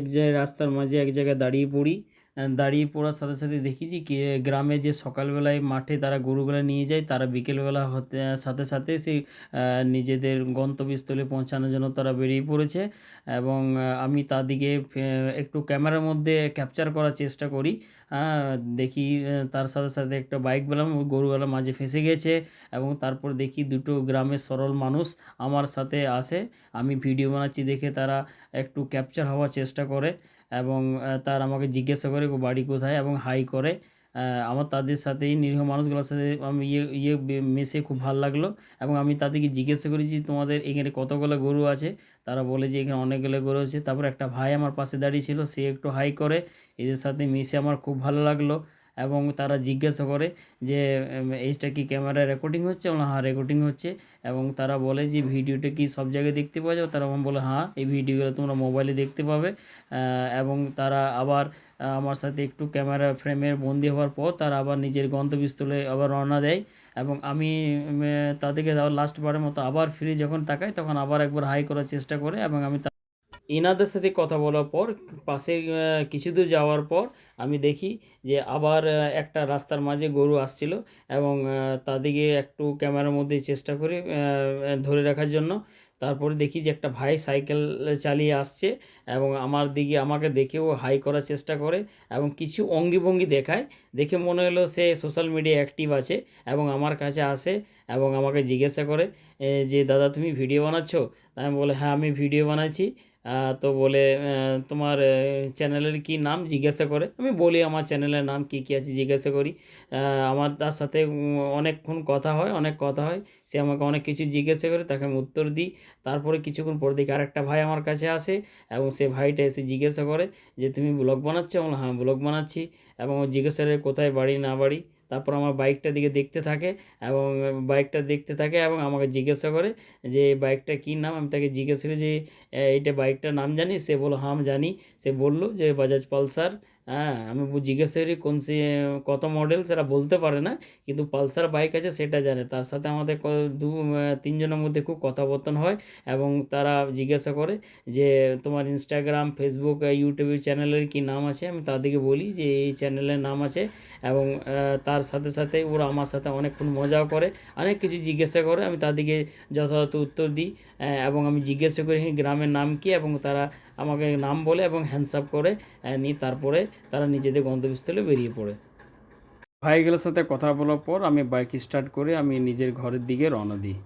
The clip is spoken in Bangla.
এক জায়গায় রাস্তার মাঝে এক জায়গায় দাঁড়িয়ে পড়ি। দাঁড়িয়ে পড়ার সাথে সাথে দেখি যে গ্রামে যে সকালবেলায় মাঠে তারা গরুগুলা নিয়ে যায়, তারা বিকেলবেলা হতে, সাথে সাথে সেই নিজেদের গন্তব্যস্থলে পৌঁছানোর জন্য তারা বেরিয়ে পড়েছে এবং আমি তাদিকে একটু ক্যামেরার মধ্যে ক্যাপচার করার চেষ্টা করি। দেখি তার সাথে সাথে একটা বাইক পেলাম গরুগুলা মাঝে ফেঁসে গেছে এবং তারপর দেখি দুটো গ্রামের সরল মানুষ আমার সাথে আসে। আমি ভিডিও বানাচ্ছি দেখে তারা একটু ক্যাপচার হওয়ার চেষ্টা করে। এবং তার আমাকে জিজ্ঞাসা করে "ও বাড়ি কোথায় এবং হাই করে। আমার তাদের সাথেই নিরীহ মানুষগুলোর সাথে আমি ইয়ে ইয়ে মেশে মিশে খুব ভালো লাগল এবং আমি তাদেরকে জিজ্ঞাসা করেছি তোমাদের এখানে কতগুলো গরু আছে? তারা বলে যে এখানে অনেকগুলো গরু আছে। তারপর একটা ভাই আমার পাশে দাঁড়িয়ে ছিল, সে একটু হাই করে। এদের সাথে মিশে আমার খুব ভালো লাগল। এবং তারা জিজ্ঞাসা করে যে এইটা কি ক্যামেরা রেকর্ডিং হচ্ছে? বললাম হ্যাঁ রেকর্ডিং হচ্ছে। এবং তারা বলে যে, ভিডিওটা কি সব জায়গায় দেখতে পাওয়া যাবে? তারা আমার বলে হ্যাঁ এই ভিডিওগুলো তোমরা মোবাইলে দেখতে পাবে। এবং তারা আবার আমার সাথে একটু ক্যামেরা ফ্রেমের বন্দি হওয়ার পর তারা আবার নিজের গন্তব্যস্থলে আবার রওনা দেয়। এবং আমি তাদেরকে লাস্ট বারের মতো আবার ফিরে যখন তাকাই, তখন আবার একবার হাই করার চেষ্টা করে এবং আমি এনাদের সাথে কথা বলার পর পাশে কিছু দূর যাওয়ার পর আমি দেখি যে আবার একটা রাস্তার মাঝে গরু আসছিল এবং তাদেরকে একটু ক্যামেরার মধ্যে চেষ্টা করি ধরে রাখার জন্য। তারপরে দেখি যে একটা ভাই সাইকেল চালিয়ে আসছে এবং আমার দিকে, আমাকে দেখেও হাই করার চেষ্টা করে এবং কিছু অঙ্গি ভঙ্গি দেখায়। দেখে মনে হলো সে সোশ্যাল মিডিয়া অ্যাক্টিভ আছে এবং আমার কাছে আসে এবং আমাকে জিজ্ঞাসা করে যে, দাদা তুমি ভিডিও বানাচ্ছো? তাই আমি বলে হ্যাঁ আমি ভিডিও বানাচ্ছি। তো বলে তোমার চ্যানেলের কি নাম? জিজ্ঞাসা করে। আমি বলি, আমার চ্যানেলের নাম কি কি আছে? জিজ্ঞাসা করি। আমার তার সাথে অনেকক্ষণ কথা হয়, অনেক কথা হয়। সে আমাকে অনেক কিছু জিজ্ঞাসা করে, তাকে আমি উত্তর দিই। তারপরে কিছুক্ষণ পর দেখি আরেকটা ভাই আমার কাছে আসে এবং সে ভাইটা এসে জিজ্ঞাসা করে যে, তুমি ব্লগ বানাচ্ছো? হ্যাঁ ব্লগ বানাচ্ছি। এবং জিজ্ঞাসা করে, কোথায় বাড়ি, না বাড়ি? তারপর আমার বাইকটার দিকে দেখতে থাকে এবং বাইকটা দেখতে থাকে এবং আমাকে জিজ্ঞাসা করে যে বাইকটা কী নাম? আমি তাকে জিজ্ঞেস করি যে "এ, এইটা বাইকটার নাম জানি সে বলল হাম জানি। সে বলল যে বাজাজ পালসার হ্যাঁ আমি জিজ্ঞাসা করি, কোন সে, কত মডেল সেটা বলতে পারে না, কিন্তু পালসার বাইক আছে, সেটা জানে। তার সাথে আমাদের দু তিনজনের মধ্যে খুব কথাবর্তন হয় এবং তারা জিজ্ঞাসা করে যে, তোমার ইনস্টাগ্রাম ফেসবুক ইউটিউবের চ্যানেলের কি নাম আছে? আমি তাদেরকে বলি যে, এই চ্যানেলের নাম আছে। এবং তার সাথে সাথে ওরা আমার সাথে অনেকক্ষণ মজাও করে, অনেক কিছু জিজ্ঞাসা করে। আমি তাদেরকে যথাযথ উত্তর দিই এবং আমি জিজ্ঞাসা করি, গ্রামের নাম কি? এবং তারা আমাকে নাম বলে এবং হ্যান্ডসাপ করে নিয়ে তারপরে তারা নিজেদের গন্তব্যস্থলে বেরিয়ে পড়ে। ভাইগুলোর সাথে কথা বলার পর আমি বাইক স্টার্ট করে আমি নিজের ঘরের দিকে রওনা দিই।